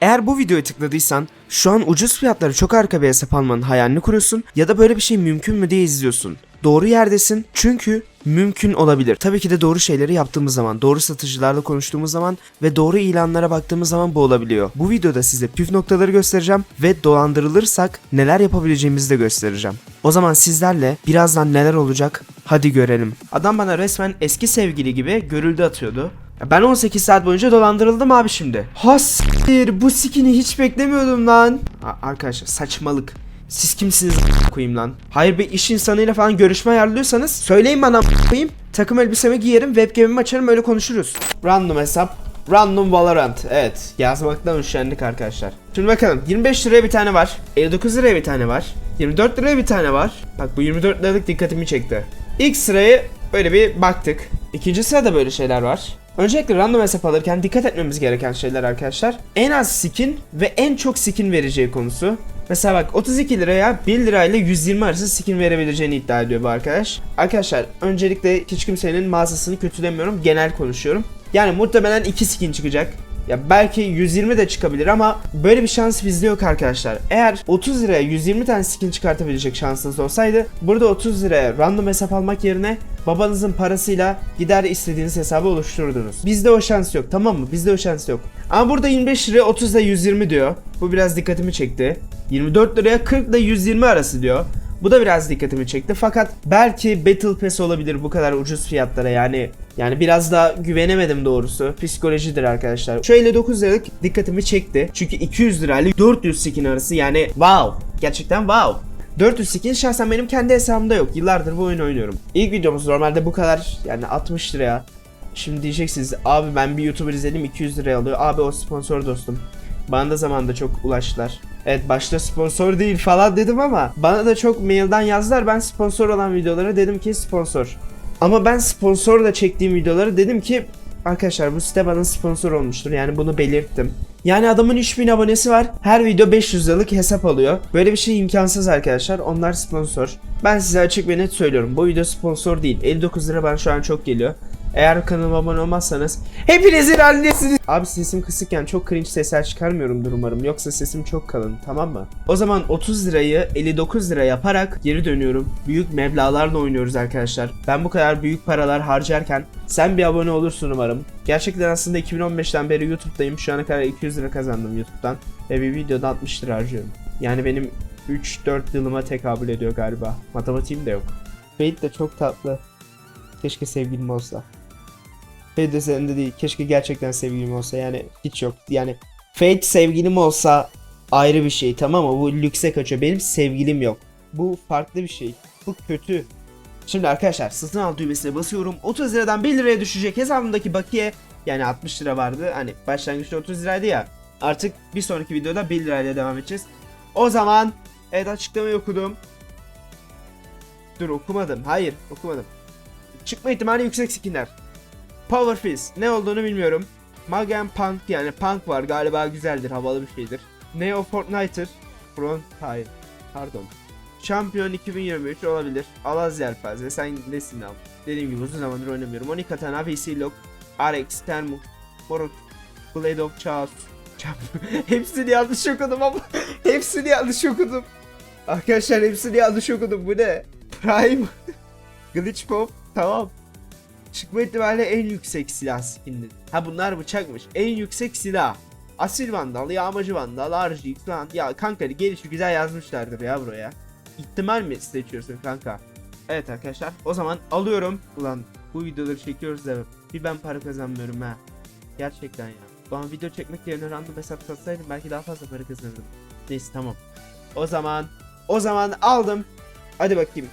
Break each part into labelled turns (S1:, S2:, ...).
S1: Eğer bu videoya tıkladıysan şu an ucuz fiyatları çok arka bir hesap almanın hayalini kuruyorsun ya da böyle bir şey mümkün mü diye izliyorsun. Doğru yerdesin çünkü mümkün olabilir. Tabii ki de doğru şeyleri yaptığımız zaman, doğru satıcılarla konuştuğumuz zaman ve doğru ilanlara baktığımız zaman bu olabiliyor. Bu videoda size püf noktaları göstereceğim ve dolandırılırsak neler yapabileceğimizi de göstereceğim. O zaman sizlerle birazdan neler olacak hadi görelim. Adam bana resmen eski sevgili gibi görüldü atıyordu. Ya Ben 18 saat boyunca dolandırıldım abi şimdi. Hastir bu skin'i hiç beklemiyordum lan. A- arkadaşlar saçmalık. Siz kimsiniz koyayım lan? Hayır bir iş insanıyla falan görüşme ayarlıyorsanız söyleyin bana koyayım. Takım elbisemi giyerim, webcam'imi açarım öyle konuşuruz. Random hesap. Random Valorant. Evet. Yazmaktan üşendik arkadaşlar. Şimdi bakalım. 25 liraya bir tane var. 59 liraya bir tane var. 24 liraya bir tane var. Bak bu 24 liralık dikkatimi çekti. İlk sırayı böyle bir baktık. İkinci sırada böyle şeyler var. Öncelikle random hesap alırken dikkat etmemiz gereken şeyler arkadaşlar. En az skin ve en çok skin vereceği konusu. Mesela bak 32 liraya 1 lirayla 120 arası skin verebileceğini iddia ediyor bu arkadaş. Arkadaşlar öncelikle hiç kimsenin mağazasını kötülemiyorum. Genel konuşuyorum. Yani muhtemelen 2 skin çıkacak. Ya belki 120 de çıkabilir ama böyle bir şans bizde yok arkadaşlar. Eğer 30 liraya 120 tane skin çıkartabilecek şansınız olsaydı burada 30 liraya random hesap almak yerine babanızın parasıyla gider istediğiniz hesabı oluştururdunuz. Bizde o şans yok tamam mı? Bizde o şans yok. Ama burada 25 liraya 30 ile 120 diyor. Bu biraz dikkatimi çekti. 24 liraya 40 ile 120 arası diyor. Bu da biraz dikkatimi çekti fakat belki Battle Pass olabilir bu kadar ucuz fiyatlara yani yani biraz da güvenemedim doğrusu. Psikolojidir arkadaşlar. Şu 59 liralık dikkatimi çekti. Çünkü 200 lirayla 400 skin arası yani wow. Gerçekten wow. 400 skin şahsen benim kendi hesabımda yok. Yıllardır bu oyunu oynuyorum. İlk videomuz normalde bu kadar yani 60 liraya. Şimdi diyeceksiniz abi ben bir YouTuber izledim 200 liraya alıyor. Abi o sponsor dostum. Bana da zamanında çok ulaştılar. Evet başta sponsor değil falan dedim ama bana da çok mailden yazdılar. Ben sponsor olan videolara dedim ki sponsor. Ama ben sponsorla çektiğim videoları dedim ki arkadaşlar bu site bana sponsor olmuştur. Yani bunu belirttim. Yani adamın 3000 abonesi var. Her video 500 liralık hesap alıyor. Böyle bir şey imkansız arkadaşlar. Onlar sponsor. Ben size açık ve net söylüyorum. Bu video sponsor değil. 59 lira bana şu an çok geliyor. Eğer kanalıma abone olmazsanız hepinizin annesiniz. Abi sesim kısıkken çok cringe sesler çıkarmıyorumdur umarım. Yoksa sesim çok kalın tamam mı? O zaman 30 lirayı 59 lira yaparak geri dönüyorum. Büyük meblağlarla oynuyoruz arkadaşlar. Ben bu kadar büyük paralar harcarken sen bir abone olursun umarım. Gerçekten aslında 2015'ten beri YouTube'dayım. Şu ana kadar 200 lira kazandım YouTube'dan. Ve bir videoda 60 lira harcıyorum. Yani benim 3-4 yılıma tekabül ediyor galiba. Matematiğim de yok. Fate de çok tatlı. Keşke sevgilim olsa. Fate de senin de değil. Keşke gerçekten sevgilim olsa. Yani hiç yok. Yani Fate sevgilim olsa ayrı bir şey tamam mı? Bu lükse kaçıyor. Benim sevgilim yok. Bu farklı bir şey. Bu kötü. Şimdi arkadaşlar satın al düğmesine basıyorum. 30 liradan 1 liraya düşecek hesabımdaki bakiye. Yani 60 lira vardı. Hani başlangıçta 30 liraydı ya. Artık bir sonraki videoda 1 lirayla devam edeceğiz. O zaman evet açıklamayı okudum. Dur okumadım. Hayır okumadım. Çıkma ihtimali yüksek skinler. Power Fizz ne olduğunu bilmiyorum. Magen Punk yani Punk var galiba güzeldir havalı bir şeydir. Neo Fortniter Frontier pardon. Şampiyon 2023 olabilir. Alaz Yelpaze sen nesin al? Dediğim gibi uzun zamandır oynamıyorum. Oni Katana, VC Lock, RX, Termuk, Morok, Blade of Chaos. Hepsini yanlış okudum ama hepsini yanlış okudum. Arkadaşlar hepsini yanlış okudum bu ne? Prime Glitch Pop tamam. Çıkma ihtimali en yüksek silah skinli. Ha bunlar bıçakmış. En yüksek silah. Asil Vandal, Yağmacı Vandal, RGX falan. Ya kanka gelişi güzel yazmışlardır ya buraya. İhtimal mi seçiyorsun kanka? Evet arkadaşlar o zaman alıyorum. Ulan bu videoları çekiyoruz da bir ben para kazanmıyorum ha. Gerçekten ya. Ben video çekmek yerine random hesap satsaydım belki daha fazla para kazanırdım. Neyse tamam. O zaman o zaman aldım. Hadi bakayım.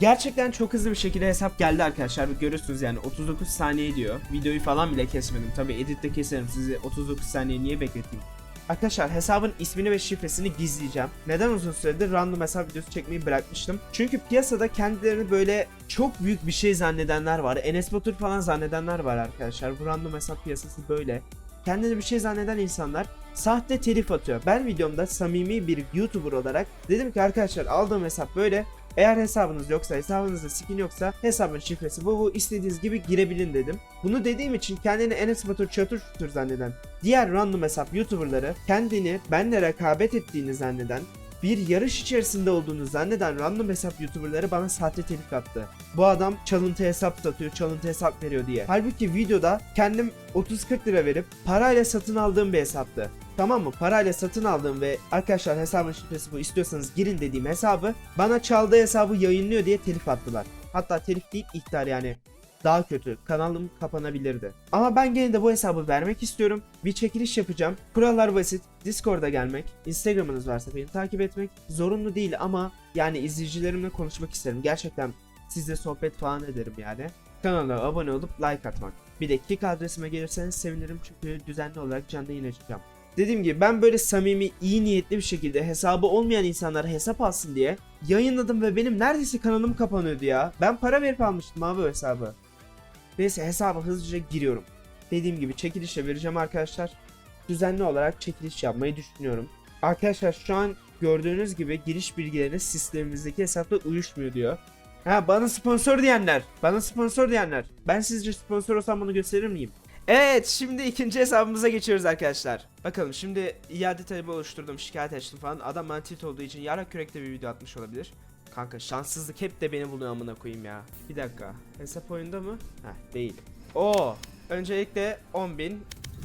S1: Gerçekten çok hızlı bir şekilde hesap geldi arkadaşlar. Görüyorsunuz yani 39 saniye diyor. Videoyu falan bile kesmedim. Tabi editte keserim sizi 39 saniye niye bekleteyim. Arkadaşlar hesabın ismini ve şifresini gizleyeceğim. Neden uzun süredir random hesap videosu çekmeyi bırakmıştım? Çünkü piyasada kendilerini böyle çok büyük bir şey zannedenler var. Enes Batur falan zannedenler var arkadaşlar. Bu random hesap piyasası böyle. Kendini bir şey zanneden insanlar sahte telif atıyor. Ben videomda samimi bir YouTuber olarak dedim ki arkadaşlar aldığım hesap böyle Eğer hesabınız yoksa, hesabınızda skin yoksa hesabın şifresi bu bu istediğiniz gibi girebilin dedim. Bunu dediğim için kendini Enes Batur çatır çutur zanneden diğer random hesap YouTuber'ları kendini benle rekabet ettiğini zanneden bir yarış içerisinde olduğunu zanneden random hesap YouTuber'ları bana sahte telif attı. Bu adam çalıntı hesap satıyor, çalıntı hesap veriyor diye. Halbuki videoda kendim 30-40 lira verip parayla satın aldığım bir hesaptı. Tamam mı? Parayla satın aldığım ve arkadaşlar hesabın şifresi bu istiyorsanız girin dediğim hesabı bana çaldığı hesabı yayınlıyor diye telif attılar. Hatta telif değil ihtar yani daha kötü. Kanalım kapanabilirdi. Ama ben gene de bu hesabı vermek istiyorum. Bir çekiliş yapacağım. Kurallar basit. Discord'a gelmek, Instagram'ınız varsa beni takip etmek zorunlu değil ama yani izleyicilerimle konuşmak isterim. Gerçekten sizle sohbet falan ederim yani. Kanala abone olup like atmak. Bir de kick adresime gelirseniz sevinirim çünkü düzenli olarak canlı yayın açacağım. Dediğim gibi ben böyle samimi, iyi niyetli bir şekilde hesabı olmayan insanlara hesap alsın diye yayınladım ve benim neredeyse kanalım kapanıyordu ya. Ben para verip almıştım abi o hesabı. Neyse hesaba hızlıca giriyorum. Dediğim gibi çekilişe vereceğim arkadaşlar. Düzenli olarak çekiliş yapmayı düşünüyorum. Arkadaşlar şu an gördüğünüz gibi giriş bilgileriniz sistemimizdeki hesapla uyuşmuyor diyor. Ha bana sponsor diyenler. Bana sponsor diyenler. Ben sizce sponsor olsam bunu gösterir miyim? Evet şimdi ikinci hesabımıza geçiyoruz arkadaşlar. Bakalım şimdi iade talebi oluşturdum şikayet açtım falan. Adam bana tilt olduğu için yarak kürekte bir video atmış olabilir. Kanka şanssızlık hep de beni buluyor amına koyayım ya. Bir dakika. Hesap oyunda mı? Heh değil. Oo. Öncelikle 10.000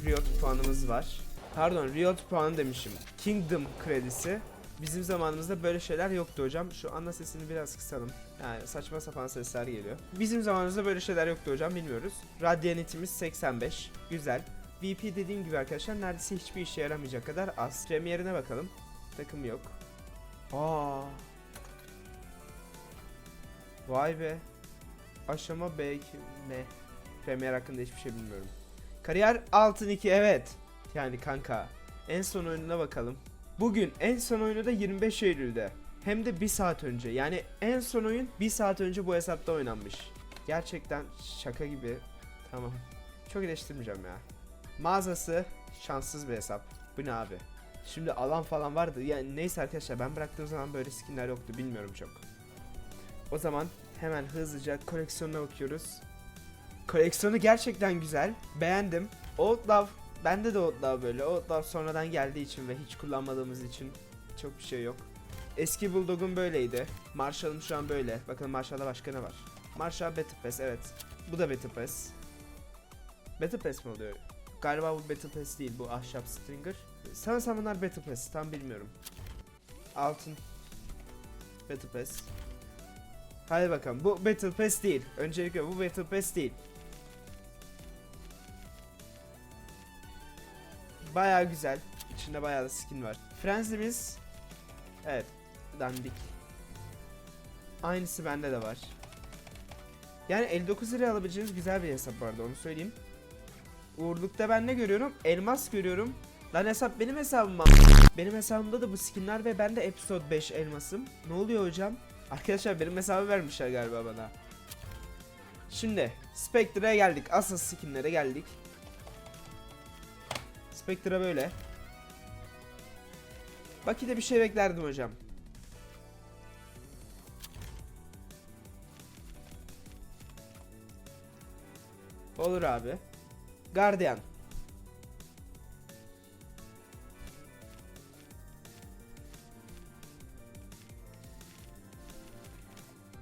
S1: Riot puanımız var. Pardon Riot puanı demişim. Kingdom kredisi. Bizim zamanımızda böyle şeyler yoktu hocam. Şu ana sesini biraz kısalım. Yani saçma sapan sesler geliyor. Bizim zamanımızda böyle şeyler yoktu hocam bilmiyoruz. Radyanitimiz 85. Güzel. VP dediğim gibi arkadaşlar neredeyse hiçbir işe yaramayacak kadar az. Premierine bakalım. Takım yok. Aa. Vay be. Aşama B2 ne? Premier hakkında hiçbir şey bilmiyorum. Kariyer altın 2 evet. Yani kanka. En son oyununa bakalım. Bugün en son oyunu da 25 Eylül'de. Hem de 1 saat önce. Yani en son oyun 1 saat önce bu hesapta oynanmış. Gerçekten şaka gibi. Tamam. Çok eleştirmeyeceğim ya. Mağazası şanssız bir hesap. Bu ne abi? Şimdi alan falan vardı. Yani neyse arkadaşlar ben bıraktığım zaman böyle skinler yoktu. Bilmiyorum çok. O zaman hemen hızlıca koleksiyonuna bakıyoruz. Koleksiyonu gerçekten güzel. Beğendim. Old Love bende de Old Love böyle. Old Love sonradan geldiği için ve hiç kullanmadığımız için çok bir şey yok. Eski Bulldog'um böyleydi. Marshall'ım şu an böyle. Bakın Marshall'da başka ne var? Marshall Battle Pass evet. Bu da Battle Pass. Battle Pass mi oluyor? Galiba bu Battle Pass değil bu ahşap Stringer. Sanırsam bunlar Battle Pass tam bilmiyorum. Altın. Battle Pass. Hadi bakalım. Bu Battle Pass değil. Öncelikle bu Battle Pass değil. Baya güzel. İçinde bayağı da skin var. Frenzy'miz Evet. Dandik. Aynısı bende de var. Yani 59 liraya alabileceğiniz güzel bir hesap vardı onu söyleyeyim. Uğurlukta ben ne görüyorum? Elmas görüyorum. Lan hesap benim hesabım. Benim hesabımda da bu skinler ve ben de episode 5 elmasım. Ne oluyor hocam? Arkadaşlar benim hesabı vermişler galiba bana. Şimdi Spectre'ya geldik. Asıl skinlere geldik. Spectre böyle. Baki'de bir şey beklerdim hocam. Olur abi. Guardian.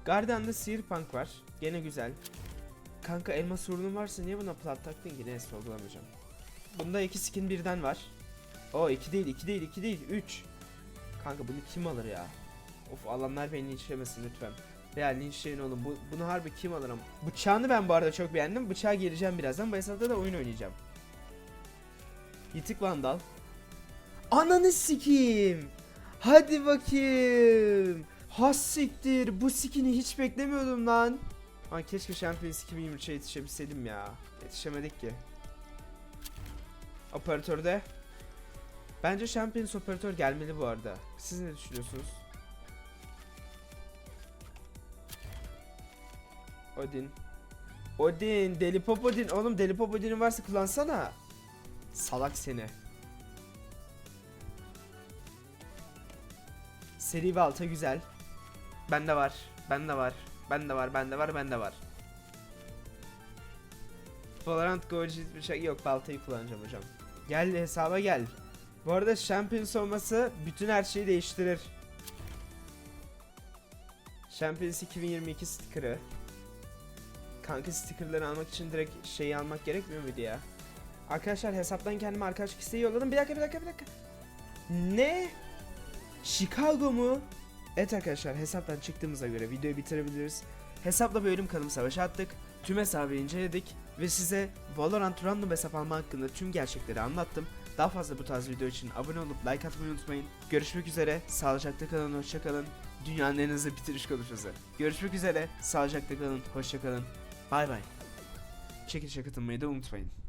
S1: Guardian'da Searpunk var. Gene güzel. Kanka elma sorunun varsa niye buna plat taktın ki? Neyse sorgulamayacağım. Bunda iki skin birden var. O 2 değil 2 değil 2 değil 3. Kanka bunu kim alır ya? Of alanlar beni linçlemesin lütfen. Ya linçleyin oğlum bu, bunu harbi kim alır ama. Bıçağını ben bu arada çok beğendim. Bıçağa geleceğim birazdan. Bu hesapta da oyun oynayacağım. Yitik Vandal. Ananı sikeyim. Hadi bakayım. Has siktir. Bu skin'i hiç beklemiyordum lan. Lan keşke Champions 2023'e yetişebilseydim ya. Yetişemedik ki. Operatörde. Bence Champions operatör gelmeli bu arada. Siz ne düşünüyorsunuz? Odin. Odin, Deli Pop Odin. Oğlum Deli Pop Odin'in varsa kullansana. Salak seni. Seri balta güzel. Bende var. Bende var. Bende var. Bende var. Bende var. Valorant Go'cu bir şey yok. Baltayı kullanacağım hocam. Gel hesaba gel. Bu arada Champions olması bütün her şeyi değiştirir. Champions 2022 sticker'ı. Kanka sticker'ları almak için direkt şeyi almak gerekmiyor muydu ya? Arkadaşlar hesaptan kendime arkadaşlık isteği yolladım. Bir dakika bir dakika bir dakika. Ne? Chicago mu? Evet arkadaşlar hesaptan çıktığımıza göre videoyu bitirebiliriz. Hesapla bölüm kanım savaşı attık. Tüm hesabı inceledik ve size Valorant random hesap alma hakkında tüm gerçekleri anlattım. Daha fazla bu tarz video için abone olup like atmayı unutmayın. Görüşmek üzere, sağlıcakla kalın, hoşçakalın. Dünyanın en hızlı bitiriş konuşması. Görüşmek üzere, sağlıcakla kalın, hoşçakalın. Bay bay. Çekilişe katılmayı da unutmayın.